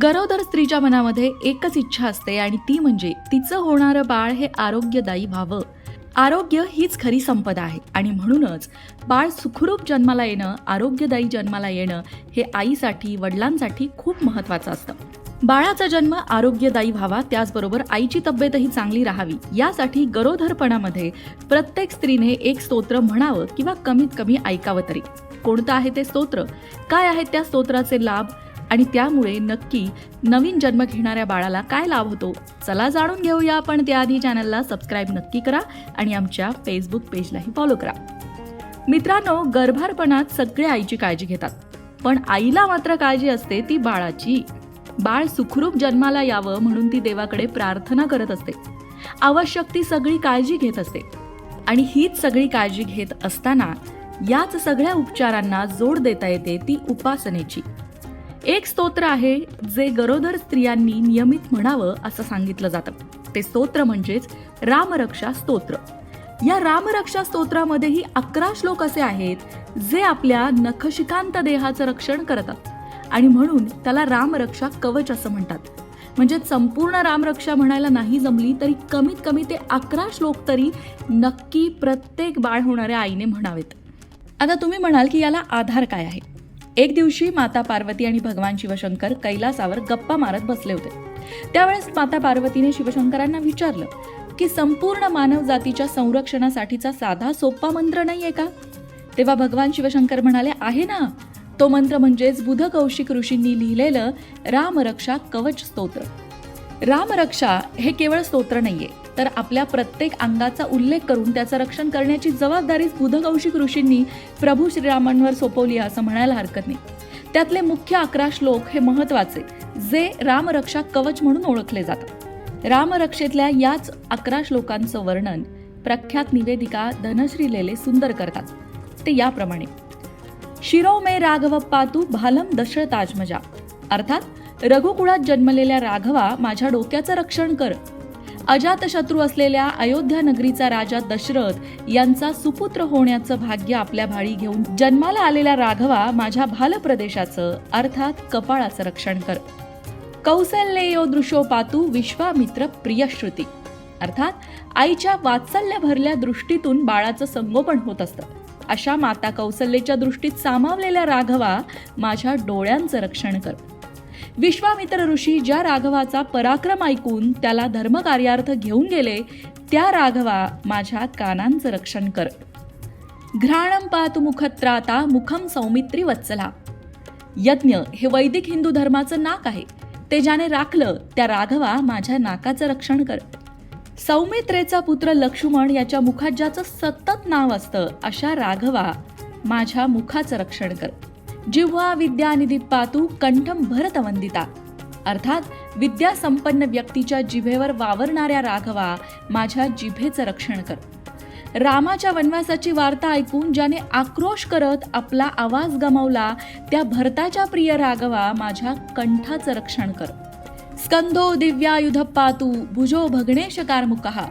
गरोदर स्त्रीच्या मनामध्ये एकच इच्छा असते आणि ती म्हणजे तिचं होणारं बाळ हे आरोग्यदायी व्हावं. आरोग्य हीच खरी संपदा आहे. आणि म्हणूनच बाळ सुखरूप जन्माला येणं आरोग्यदायी जन्माला येणं हे आईसाठी वडिलांसाठी खूप महत्त्वाचं असतं. बाळाचा जन्म आरोग्यदायी व्हावा त्याचबरोबर आईची तब्येतही चांगली राहावी. यासाठी गरोदरपणामध्ये प्रत्येक स्त्रीने एक स्तोत्र म्हणावं किंवा कमीत कमी ऐकावं तरी. कोणतं आहे ते स्तोत्र? काय आहेत त्या स्तोत्राचे लाभ? आणि त्यामुळे नक्की नवीन जन्म घेणाऱ्या बाळाला काय लाभ होतो चला जाणून घेऊया पण त्याआधी चॅनलला सबस्क्राईब नक्की करा आणि आमच्या फेसबुक पेजलाही फॉलो करा. मित्रांनो गर्भारपणात सगळे आईची काळजी घेतात पण आईला मात्र काळजी असते ती बाळाची. बाळ सुखरूप जन्माला यावं म्हणून ती देवाकडे प्रार्थना करत असते. आवश्यक ती सगळी काळजी घेत असते. आणि हीच सगळी काळजी घेत असताना याच सगळ्या उपचारांना जोड देता येते ती उपासनेची. एक स्तोत्र आहे जे गरोदर स्त्रियांनी नियमित म्हणावं असं सांगितलं जातं. ते स्तोत्र म्हणजेच रामरक्षा स्तोत्र. या रामरक्षा स्तोत्रामध्येही अकरा श्लोक असे आहेत जे आपल्या नखशिकांत देहाचं रक्षण करतात. आणि म्हणून त्याला रामरक्षा कवच असं म्हणतात. म्हणजे संपूर्ण रामरक्षा म्हणायला नाही जमली तरी कमीत कमी ते अकरा श्लोक तरी नक्की प्रत्येक बाळ होणाऱ्या आईने म्हणावेत. आता तुम्ही म्हणाल की याला आधार काय आहे? एक दिवशी माता पार्वती आणि भगवान शिवशंकर कैलासावर गप्पा मारत बसले होते. त्यावेळेस माता पार्वतीने शिवशंकरांना विचारलं की संपूर्ण मानव जातीच्या संरक्षणासाठीचा साधा सोपा मंत्र नाहीये का? तेव्हा भगवान शिवशंकर म्हणाले आहे ना. तो मंत्र म्हणजेच बुध कौशिक ऋषींनी लिहिलेलं रामरक्षा कवच स्तोत्र. रामरक्षा हे केवळ स्तोत्र नाहीये तर आपल्या प्रत्येक अंगाचा उल्लेख करून त्याचं रक्षण करण्याची जबाबदारीच बुधकौशिक ऋषींनी प्रभू श्रीरामांवर सोपवली असं म्हणायला हरकत नाही. त्यातले मुख्य अकरा श्लोक हे महत्त्वाचे जे रामरक्षा कवच म्हणून ओळखले जातात. रामरक्षेतल्या याच अकरा श्लोकांचं वर्णन प्रख्यात निवेदिका धनश्री लेले सुंदर करतात. ते याप्रमाणे शिरो मे राघव पातू भालम दशरथाजमजा अर्थात रघुकुळात जन्मलेल्या राघवा माझ्या डोक्याचं रक्षण कर. अजातशत्रू असलेल्या अयोध्या नगरीचा राजा दशरथ यांचा सुपुत्र होण्याचं भाग्य आपल्या भाळी घेऊन जन्माला आलेला राघवा माझ्या भालप्रदेशाचं अर्थात कपाळाचं रक्षण कर. कौसल्येयो दृशो पातू विश्वामित्र प्रियश्रुती अर्थात आईच्या वात्सल्य भरल्या दृष्टीतून बाळाचं संगोपन होत असतं. अशा माता कौसल्येच्या दृष्टीत सामावलेल्या राघवा माझ्या डोळ्यांचं रक्षण कर. विश्वामित्र ऋषी ज्या राघवाचा पराक्रम ऐकून त्याला धर्मकार्यार्थ घेऊन गेले त्या राघवा माझ्या कानांचं रक्षण कर. घ्राणम पातु मुखत्राता मुखम सौमित्री वत्सला. यज्ञ हे वैदिक हिंदू धर्माचं नाक आहे. ते ज्याने राखलं त्या राघवा माझ्या नाकाचं रक्षण कर. सौमित्रेचा पुत्र लक्ष्मण याच्या मुखात ज्याचं सतत नाव असतं अशा राघवा माझ्या मुखाचं रक्षण कर. जिव्हा विद्यानिधी पातू कंठम भरतवंदिता. अर्थात विद्या संपन्न व्यक्तीच्या जिभेवर वावरणाऱ्या राघवा माझ्या जिभेचं रक्षण कर. रामाच्या वनवासाची वार्ता ऐकून ज्याने आक्रोश करत आपला आवाज गमावला त्या भरताच्या प्रिय राघवा माझ्या कंठाचं रक्षण कर. स्कंदो दिव्यायुध पातू भुजो भगणेश कारमुकहा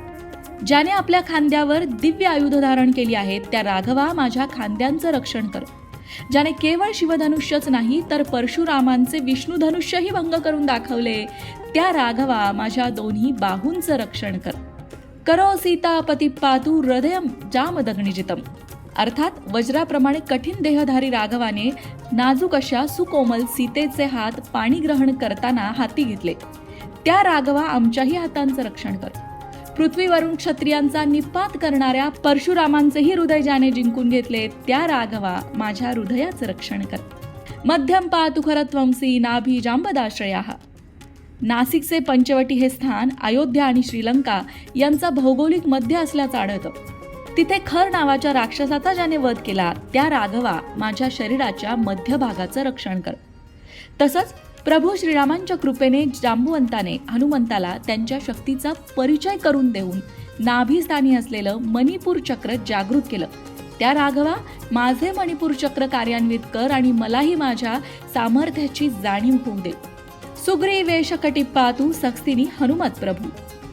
ज्याने आपल्या खांद्यावर दिव्य आयुध धारण केली आहेत त्या राघवा माझ्या खांद्यांचं रक्षण कर. ज्याने केवळ शिवधनुष्यच नाही तर परशुरामांचे विष्णू धनुष्यही भंग करून दाखवले. त्या राघवा माझ्या दोन्ही बाहूंचं रक्षण कर. करो सीता पती पातू हृदय जामदग्निजितम. अर्थात वज्राप्रमाणे कठीण देहधारी राघवाने नाजूक अशा सुकोमल सीतेचे हात पाणी ग्रहण करताना हाती घेतले. त्या राघवा आमच्याही हातांचं रक्षण कर. पृथ्वीवरून क्षत्रियांचा निपात करणाऱ्या परशुरामांचेही हृदय ज्याने जिंकून घेतले त्या राघवा माझ्या हृदयाचं रक्षण कर. मध्यम पातुखरत्वंसी नाभी जांबदाश्रया. नाशिकचे पंचवटी हे स्थान अयोध्या आणि श्रीलंका यांचा भौगोलिक मध्य असल्याचं आढळतं. तिथे खर नावाच्या राक्षसाचा ज्याने वध केला त्या राघवा माझ्या शरीराच्या मध्य भागाचं रक्षण कर. तसंच प्रभू श्रीरामांच्या कृपेने जांबुवंताने हनुमंताला त्यांच्या शक्तीचा परिचय करून देऊन नाभिस्थानी असलेलं मणिपूर चक्र जागृत केलं. त्या राघवा माझे मणिपूर चक्र कार्यान्वित कर आणि मलाही माझ्या सामर्थ्याची जाणीव होऊ दे. सुग्रीवेश कटिप्पातू सक्सिनी हनुमत प्रभू.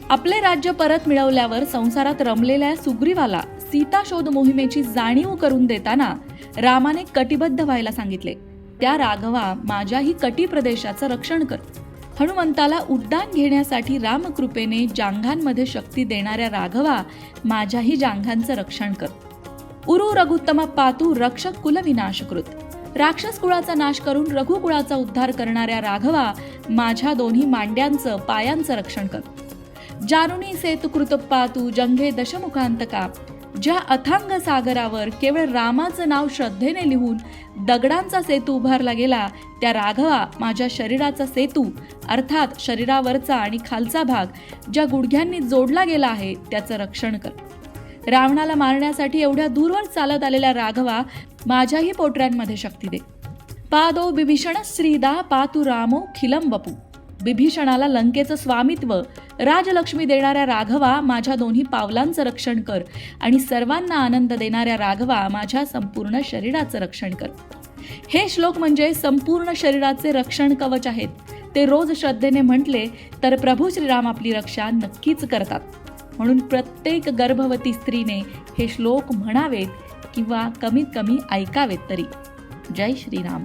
आपले राज्य परत मिळवल्यावर संसारात रमलेल्या सुग्रीवाला सीता शोध मोहिमेची जाणीव करून देताना रामाने कटिबद्ध व्हायला सांगितले. त्या राघवा माझ्याही कटी प्रदेशाचं रक्षण कर. हनुमंताला उड्डाण घेण्यासाठी रामकृपेने जांघांमध्ये शक्ती देणाऱ्या राघवा माझ्याही जांघांचं रक्षण कर. उरु रघुत्तम पातू रक्षक कुल विनाशकृत राक्षस कुळाचा नाश करून रघुकुळाचा उद्धार करणाऱ्या राघवा माझ्या दोन्ही मांड्यांचं पायांचं रक्षण कर. जानुनी सेतुकृत पातू जंघे दशमुखांतका ज्या अथांग सागरावर केवळ रामाचं नाव श्रद्धेने लिहून दगडांचा सेतू उभारला गेला त्या राघवा माझ्या शरीराचा सेतू अर्थात शरीरावरचा आणि खालचा भाग ज्या गुडघ्यांनी जोडला गेला आहे त्याचं रक्षण कर. रावणाला मारण्यासाठी एवढ्या दूरवर चालत आलेल्या राघवा माझ्याही पोटऱ्यांमध्ये शक्ती दे. पादो बिभीषण श्रीदा पातु रामो खिलम बपू बिभीषणाला लंकेचं स्वामित्व राजलक्ष्मी देणाऱ्या राघवा माझ्या दोन्ही पावलांचं रक्षण कर आणि सर्वांना आनंद देणाऱ्या राघवा माझ्या संपूर्ण शरीराचं रक्षण कर. हे श्लोक म्हणजे संपूर्ण शरीराचे रक्षण कवच आहेत. ते रोज श्रद्धेने म्हटले तर प्रभू श्रीराम आपली रक्षा नक्कीच करतात. म्हणून प्रत्येक गर्भवती स्त्रीने हे श्लोक म्हणावेत किंवा कमीत कमी ऐकावेत तरी. जय श्रीराम.